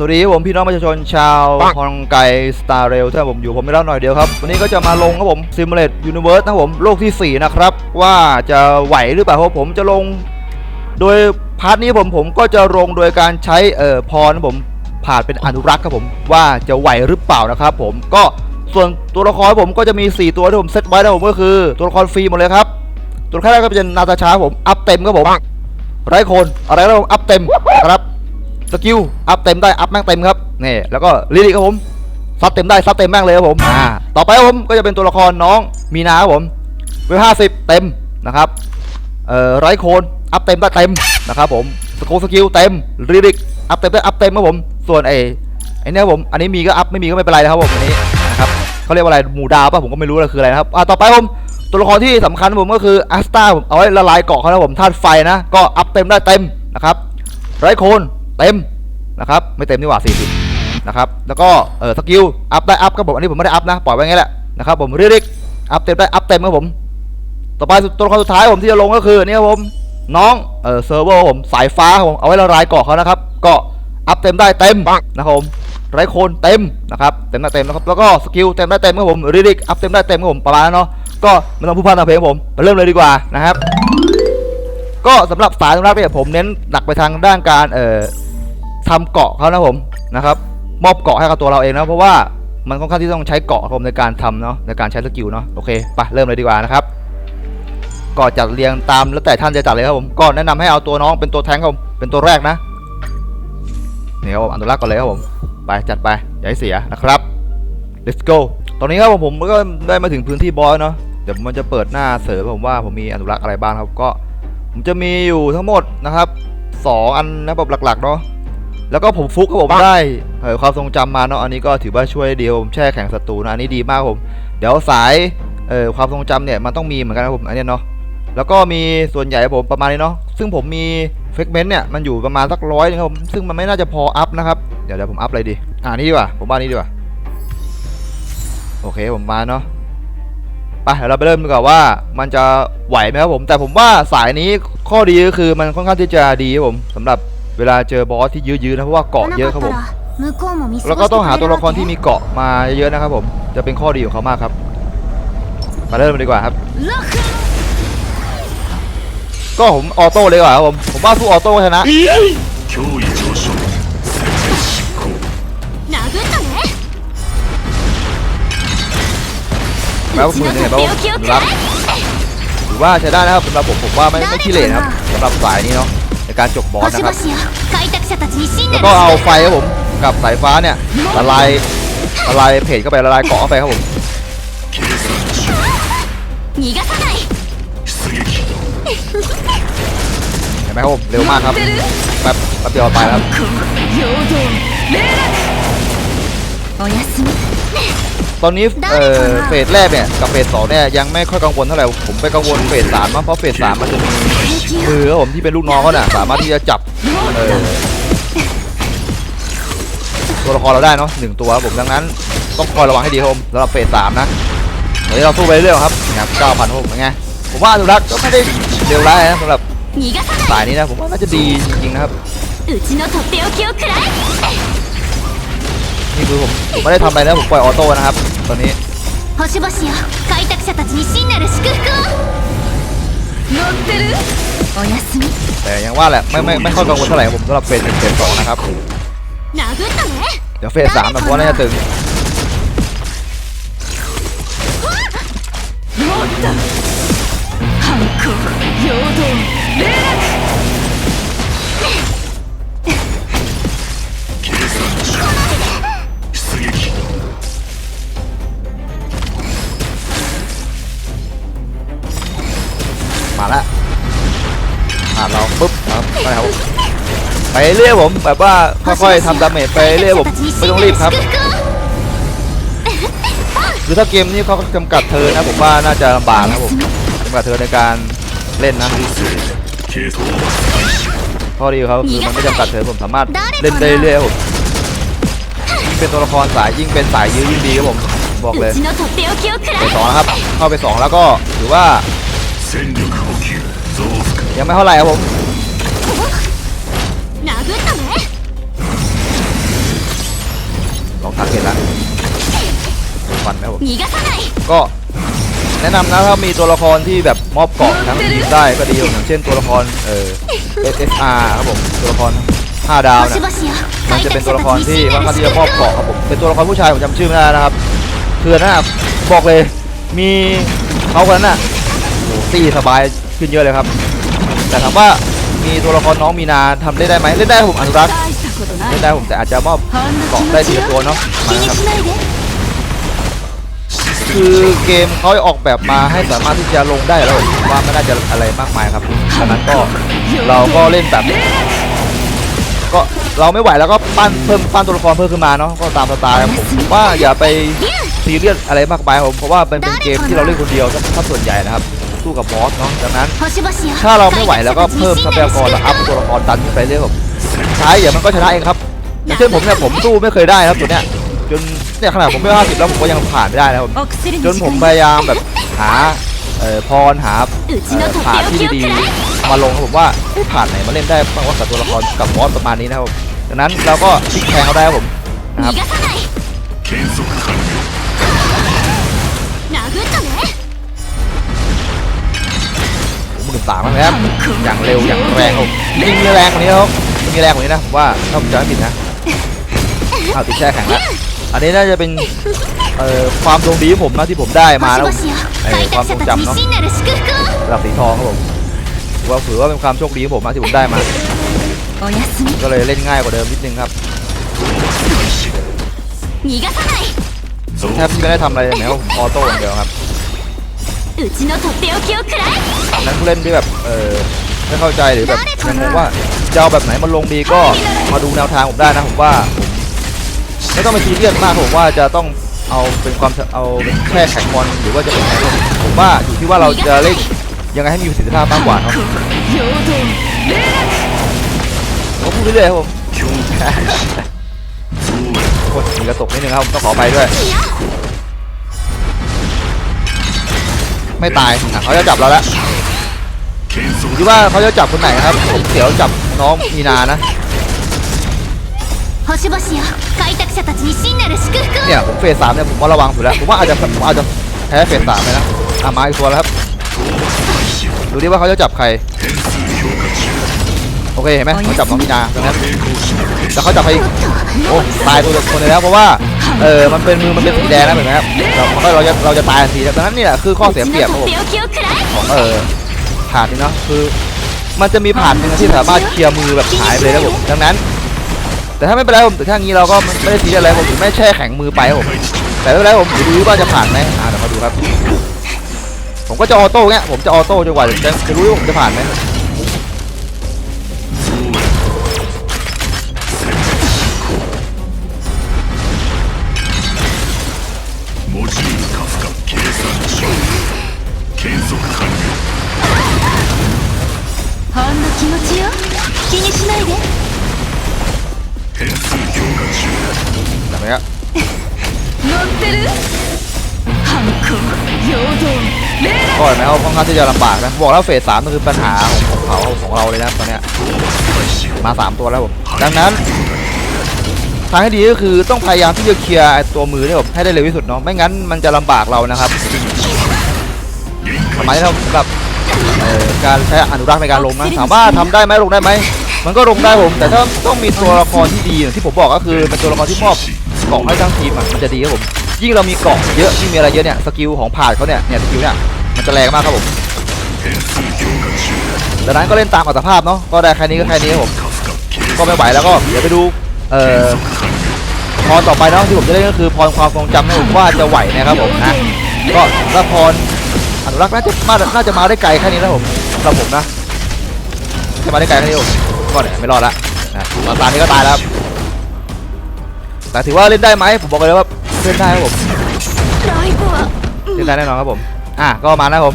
สวัสดีครับผมพี่น้องประชาชนชาวฮองไกสตาร์เรลถ้าผมอยู่ผมไม่เล่าหน่อยเดียวครับ วันนี้ก็จะมาลงครับผมซิมูเลตยูนิเวิร์สนะครับผมโลกที่ 4 นะครับ ว่าจะไหวหรือเปล่าครับผมจะลง โดยพาร์ทนี้ผมผมก็จะลงโดยการใช้เอ่อพรนะผมผ่านเป็นอนุรักษ์ครับผมว่าจะไหวหรือเปล่านะครับผมก็ส่วนตัวละครผมก็จะมี 4 ตัวที่ผมเซตไว้นะผมก็คือ ตัวละครฟรีหมดเลยครับ ตัวละครแรกก็เป็นนาตาชาครับผมอัพเต็มครับผมไรโคนอะไรก็อัพเต็มนะครับ สกิลอัพเต็มได้อัพแม่งเต็มครับนี่แล้วก็ลิลิครับผมซัดเต็มได้ซัดเต็มแม่งเลยครับผมอ่าต่อไปครับผมก็จะเป็นตัวละครน้องมีนาครับผมเวลห้าสิบเต็มนะครับเอ่อไรโคนอัพเต็มได้เต็มนะครับผมสโคสกิลเต็มริลิกอัพเต็มได้อัพเต็มครับผมส่วนไอ้ไอ้เนี่ยครับผมอันนี้มีก็อัพไม่มีก็ไม่เป็นไรนะครับผมอันนี้นะครับเขาเรียกว่าอะไรหมู่ดาวป่ะผมก็ไม่รู้เลยคืออะไรนะครับอ่าต่อไปผมตัวละครที่สำคัญผมก็คืออัสตาผมเอาไว้ละลายเกาะเขานะผมธาตุไฟนะก็อัพเต็มได้เต็มนะครับไรโคน เต็มนะครับไม่เต็มนี่หว่า 40 นะครับแล้วก็เออสกิลอัพได้อัพครับผมอันนี้ผมไม่ได้อัพนะปล่อยไว้งี้แหละนะครับผมริลิกอัพเต็มได้อัพเต็มครับผม ต่อไปตัวละครสุดท้ายผมที่จะลงก็คือนี่ครับผมน้องเออเซิร์ฟเวอร์ผมสายฟ้าผมเอาไว้ละลายเกาะเขานะครับก็อัพเต็มได้เต็มนะครับผมไรโคนเต็มนะครับเต็มได้เต็มนะครับแล้วก็สกิลเต็มได้เต็มครับผมริลิกอัพเต็มได้เต็มครับผมประมาณนั้นเนาะก็ไม่ต้องพูดพร่ำทำเพลงผมไปเริ่มเลยดีกว่านะครับ ก็สำหรับสายอนุรักษ์เนี่ยผมเน้นหนักไปทางด้านการเอ่อ ทำเกาะเขานะผมนะครับมอบเกาะให้กับตัวเราเองนะเพราะว่ามันค่อนข้างที่ต้องใช้เกาะครับผมในการทำเนาะในการใช้สกิลเนาะโอเคไปเริ่มเลยดีกว่านะครับก็จัดเรียงตามแล้วแต่ท่านจะจัดเลยครับผมก็แนะนำให้เอาตัวน้องเป็นตัวแทงครับผมเป็นตัวแรกนะนี่ครับผมอนุรักก่อนเลยครับผมไปจัดไปอย่าให้เสียนะครับ let's go ตอนนี้ครับผมผมก็ได้มาถึงพื้นที่บอสเนาะเดี๋ยวมันจะเปิดหน้าเสริมผมว่าผมมีอนุรักษ์อะไรบ้างครับก็ผมจะมีอยู่ทั้งหมดนะครับสองอันนะแบบหลักๆเนาะ แล้วก็ผมฟุกครับผมได้เอ่อความทรงจำมาเนาะอันนี้ก็ถือว่าช่วยได้ดีครับผมแช่แข็งศัตรูนะอันนี้ดีมากครับผมเดี๋ยวสายเอ่อความทรงจำเนี่ยมันต้องมีเหมือนกันนะครับผมอันเนี้ยเนาะแล้วก็มีส่วนใหญ่ผมประมาณนี้เนาะซึ่งผมมีเฟกเมนต์เนี่ยมันอยู่ประมาณสักร้อยนึงครับผมซึ่งมันไม่น่าจะพออัพนะครับเดี๋ยวเดี๋ยวผมอัพอะไรดีอ่านี่ดีกว่าผมว่านี่ดีกว่าโอเคผมมาเนาะไปเดี๋ยวเราไปเริ่มดีกว่าว่ามันจะไหวไหมครับผม แต่ผมว่าสายนี้ข้อดีก็คือมันค่อนข้างที่จะดีครับผมสำหรับ เวลาเจอบอสที่ยื้อๆนะเพราะว่าเกาะเยอะครับผมแล้วก็ต้องหาตัวละครที่มีเกาะมาเยอะนะครับผมจะเป็นข้อดีของเขามากครับ มาเริ่มดีกว่าครับ ก็ผมออโต้เลยว่ะครับผมผมว่าสู้ออโต้ชนะแล้วคุณเนี่ยเรารับ ถือว่าใช้ได้นะครับสำหรับผมผมว่าไม่ไม่ขี้เหร่นะครับสำหรับสายนี้เนาะในการจบบอสนะครับแล้วก็เอาไฟครับผมกับสายฟ้าเนี่ยละลายละลายเพจเข้าไปละลายเกาะเข้าไปครับผมเห็นไหมครับผมเร็วมากครับแป๊บแป๊บเดียวตายแล้ว ตอนนี้เฟสแรกเนี่ยกับเฟสสองเนี่ยยังไม่ค่อยกังวลเท่าไหร่ผมไปกังวลเฟสสามมากเพราะเฟสสามมันจะมีมือผมที่เป็นลูกน้องเขาน่ะสามารถที่จะจับตัวละครเราได้เนาะหนึ่งตัวผมดังนั้นต้องคอยระวังให้ดีครับมสำหรับเฟสสามนะเดี๋ยวเราสู้ไปเรื่อยครับนะครับเก้าพันหกเป็นไงผมว่าดูรักก็ไม่ได้เร็วร้านะสำหรับสายนี้นะผมว่าน่าจะดีจริงๆนะครับนี่คือผมผมไม่ได้ทำอะไรนะผมปล่อยออโต้นะครับ ตอนนี้ 星々よ開拓者たちに真なる祝福を乗ってるおやすみ แต่ยังว่าแหละไม่ไม่ไม่ค่อยกังวลเท่าไหร่ครับผมสำหรับเฟสหนึ่งเฟสสองนะครับ 殴ったね เดี๋ยวเฟสสามนะผมว่าน่าจะตึง ロッ ไปเรื่อยผมแบบว่าค่อยๆทำดาเมจไปเรื่อยผมไม่ต้องรีบครับคือถ้าเกมนี้เขาจำกัดเธอนะผมว่าน่าจะลำบากนะผมจำกัดเธอในการเล่นนะข้อดีเขาคือมันไม่จำกัดเธอผมสามารถเล่นได้เรื่อยผมยิ่งเป็นตัวละครสายยิ่งเป็นสายยื้อยิ่งดีครับผมบอกเลยไปสองครับเข้าไปสองแล้วก็ถือว่ายังไม่เท่าไหร่ครับผม พักเห็นละฟันแล้วก็แนะนำนะถ้ามีตัวละครที่แบบมอบเกาะทั้งทีได้ก็ดีอย่างเช่นตัวละครเอ่อ SSR ครับผมตัวละคร5ดาวนะมันจะเป็นตัวละครที่ค่อนข้าจะมอบเกาะครับผมเป็นตัวละครผู้ชายผมจำชื่อไม่ได้นะครับเพื่อนะบอกเลยมีเขาคนนั้นน่ะโอ้ตีสบายขึ้นเยอะเลยครับ แต่ถามว่ามีตัวละครน้องมีนาทำได้ได้ไหมเล่นได้ผมอนุรักษ์ ไม่ได้ผมแต่อาจจะมอบเกาะได้ทีละตัวเนาะมาครับคือเกมเขาออกแบบมาให้สามารถที่จะลงได้แล้วว่าไม่น่าจะอะไรมากมายครับดังนั้นก็เราก็เล่นแบบก็เราไม่ไหวแล้วก็ปั้นเพิ่มปั้นตัวละครเพิ่มขึ้นมาเนาะก็ตามสไตล์ครับผมว่าอย่าไปซีเรียสอะไรมากมายผมเพราะว่าเป็นเป็นเกมที่เราเล่นคนเดียวก็ส่วนใหญ่นะครับสู้กับบอสเนาะดังนั้น ถ้าเราไม่ไหวแล้วก็เพิ่มทรัพยากรแล้วอัพตัวละครตันขึ้นไปเรื่อยแบบ ใช้เดี๋ยวมันก็ชนะเองครับอย่างเช่นผมเนี่ยผมสู้ไม่เคยได้ครับตัวเนี้ยจนเนี่ยขนาดผมไม่ห้าสิบแล้วผมก็ยังผ่านไม่ได้นะผมจนผมพยายามแบบหาเออพรหาผ่านที่ดีมาลงครับผมว่าผ่านไหนมาเล่นได้บ้างว่ากับตัวละครกับบอสประมาณนี้นะครับดังนั้นเราก็ทิ้งแทงเขาได้ครับผมนะครับหมื่นสามนะครับอย่างเร็วอย่างแรงครับยิงแรงกว่านี้ครับ มันมีแรงกว่านี้นะผมว่าถ้าผมจะไม่ผิดนะเอาติดแช่แข็งแล้วอันนี้น่าจะเป็นเอ่อความดวงดีของผมนะที่ผมได้มาแล้วไอ้ความทรงจำเนาะระดับสีทองครับผมว่าถือว่าเป็นความโชคดีของผมนะที่ผมได้มา ก็เลยเล่นง่ายกว่าเดิมนิดนึงครับแทบไม่ได้ทำอะไรเลยนะออโต้อย่างเดียวครับนั้นเล่นด้วยแบบเออ ไม่เข้าใจหรือแบบยังงงว่าจะเอาแบบไหนมาลงดีก็มาดูแนวทางผมได้นะผมว่าไม่ต้องไปซีเรียสมากผมว่าจะต้องเอาเป็นความเอาแค่แข่งบอลหรือว่าจะเป็นไงผมว่าอยู่ที่ว่าเราจะเล่นยังไงให้มีประสิทธิภาพมากกว่าเนาะผมพูดเรื่อยๆครับผมกดมีกระตกนิดนึงครับต้องขอไปด้วย ไม่ตายเขาจะจับเราแล้ว คิดว่าเขาจะจับคนไหนครับผมเสียวจับน้องมีนานะเนี่ยผมเฟสสามเนี่ยผมว่าระวังอยู่แล้วผมว่าอาจจะผมอาจจะแพ้เฟสสามเลยนะอามาอีกตัวแล้วครับดูดิว่าเขาจะจับใครโอเคเห็นไหมเขาจับน้องมีนาตรงนั้นแต่เขาจับใครโอ้ตายตัวคนเลยแล้วเพราะว่าเออมันเป็นมือมันเป็นสีแดงนะเห็นไหมครับเราเราจะเราจะตายสีดังนั้นนี่แหละคือข้อเสียเปรียบของเออ ผ่านนี่เนาะคือมันจะมีผ่านหนึ่งที่สามารถเคลียร์มือแบบหายไปเลยนะผมดังนั้น แต่ถ้าไม่เป็นไรผมแต่ถ้างี้เราก็ไม่ได้ซีอะไรผมไม่แช่แข็งมือไปครับผมแต่ไม่เป็นไรผมดูว่าจะผ่านไหมอ่าเดี๋ยวมาดูครับ ผมก็จะออโต้เงี้ยผมจะออโต้จนกว่าจะจะรู้ว่าผมจะผ่านไหม 気持ちよ気にしないで変数評価中 แบบนี้ 乗ってる反抗陽動霊 ก็เห็นไหมเขาค่อนข้างที่จะลำบากนะบอกแล้วเฟสสามนั่นคือปัญหาของเขาของเราเลยนะตอนเนี้ย 開始 มาสามตัวแล้วผมดังนั้นทางที่ดีก็คือต้องพยายามที่จะเคลียร์ไอ้ตัวมือเนี่ยผมให้ได้เร็วที่สุดเนาะไม่งั้นมันจะลำบากเรานะครับ 限 ส 界 มัยเราสำหรับเอ่อ การใช้อนุรักษ์ในการลงนะถามว่าทำได้ไหมลงได้ไหมมันก็ลงได้ผม แต่ถ้าต้องมีตัวละครที่ดีอย่าที่ผมบอกก็คือเป็นตัวละครที่มอบเกาะให้ทั้งทีมอะมันจะดีครับผมยิ่งเรามีเกาะเยอะยิ่งมีอะไรเยอะเนี่ยสกิลของผ่านเขาเนี่ยเนี่ยสกิลเนี่ยมันจะแรงมากครับผมดังนั้นก็เล่นตามอัตภาพเนาะก็ได้แค่นี้ก็แค่นี้ครับผมก็ไม่ไหวแล้วก็เดี๋ยวไปดูเอ่อพรต่อไปเนาะที่ผมจะเล่นก็คือพรความทรงจำให้ผมว่าจะไหวนะครับผมนะก็ละพร อนุรักษ์น่าจะมาน่าจะมาได้ไกลแค่นี้นะผมสำหรับผมนะจะมาได้ไกลแค่นี้ผมก็เนี่ยไม่รอดละนะตานี้ก็ตายแล้วแต่ถือว่าเล่นได้ไหมผมบอกเลยว่าเล่นได้ครับผมเล่นได้แน่นอนครับผม อะก็มานะผม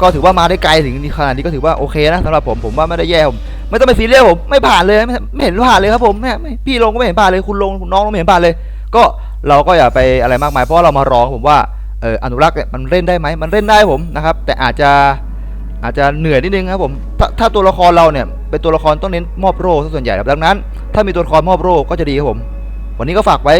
ก็ถือว่ามาได้ไกลถึงขนาดนี้ก็ถือว่าโอเคนะสำหรับผมผมว่าไม่ได้แย่ผมไม่ต้องไปซีเรียสผมไม่ผ่านเลยไม่เห็นผ่านเลยครับผมไม่พี่ลงก็ไม่เห็นผ่านเลยคุณลงน้องก็ไม่เห็นผ่านเลย ก็เราก็อย่าไปอะไรมากมายเพราะเรามาร้องผมว่า เอออนุรักษ์เนี่ยมันเล่นได้ไหมมันเล่นได้ผมนะครับ แต่อาจจะอาจจะเหนื่อยนิดนึงครับผมถ้าถ้าตัวละครเราเนี่ยเป็นตัวละครต้องเน้นมอบโร่ส่วนใหญ่ครับดังนั้น ถ้ามีตัวละครมอบโร่ก็จะดีครับผม วันนี้ก็ฝากไว้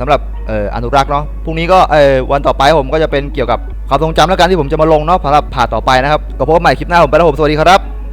สำหรับเอ่ออนุรักษ์เนาะพรุ่งนี้ก็เอ่อวันต่อไปผมก็จะเป็นเกี่ยวกับความทรงจำแล้วกันที่ผมจะมาลงเนาะสำหรับผ่าต่อไปนะครับก็พบกันใหม่คลิปหน้าผมไปแล้วผมสวัสดีครับ